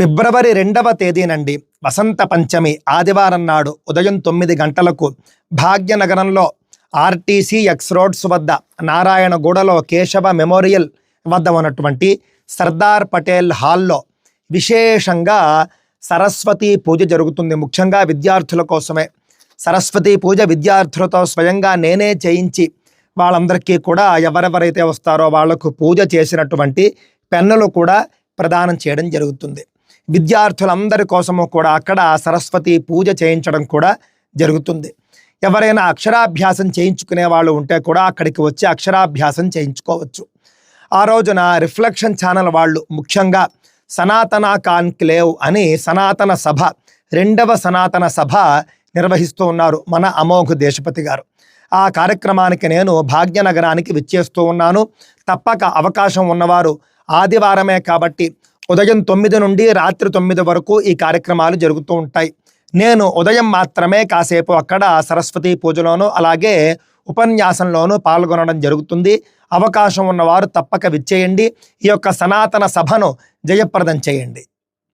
ఫిబ్రవరి రెండవ తేదీనండి వసంత పంచమి ఆదివారం నాడు ఉదయం తొమ్మిది గంటలకు భాగ్యనగరంలో ఆర్టీసీ ఎక్స్ రోడ్స్ వద్ద నారాయణగూడలో కేశవ మెమోరియల్ వద్ద ఉన్నటువంటి సర్దార్ పటేల్ హాల్లో విశేషంగా సరస్వతి పూజ జరుగుతుంది. ముఖ్యంగా విద్యార్థుల కోసమే. సరస్వతి పూజ విద్యార్థులతో స్వయంగా నేనే చేయించి వాళ్ళందరికీ కూడా ఎవరెవరైతే వస్తారో వాళ్ళకు పూజ చేసినటువంటి పెన్నులు కూడా ప్రదానం చేయడం జరుగుతుంది. విద్యార్థులందరి కోసము కూడా అక్కడ సరస్వతి పూజ చేయించడం కూడా జరుగుతుంది. ఎవరైనా అక్షరాభ్యాసం చేయించుకునే వాళ్ళు ఉంటే కూడా అక్కడికి వచ్చి అక్షరాభ్యాసం చేయించుకోవచ్చు. ఆ రోజున రిఫ్లెక్షన్ ఛానల్ వాళ్ళు ముఖ్యంగా సనాతన కాన్క్లేవ్ అని సనాతన సభ రెండవ సనాతన సభ నిర్వహిస్తూ ఉన్నారు మన అమోఘ దేశపతి గారు. ఆ కార్యక్రమానికి నేను భాగ్యనగరానికి విచ్చేస్తూ ఉన్నాను. తప్పక అవకాశం ఉన్నవారు ఆదివారమే కాబట్టి ఉదయం తొమ్మిది నుండి రాత్రి తొమ్మిది వరకు ఈ కార్యక్రమాలు జరుగుతూ ఉంటాయి. నేను ఉదయం మాత్రమే కాసేపు అక్కడ సరస్వతి పూజలోను అలాగే ఉపన్యాసంలోనూ పాల్గొనడం జరుగుతుంది. అవకాశం ఉన్నవారు తప్పక విచ్చేయండి. ఈ యొక్క సనాతన సభను జయప్రదం చేయండి.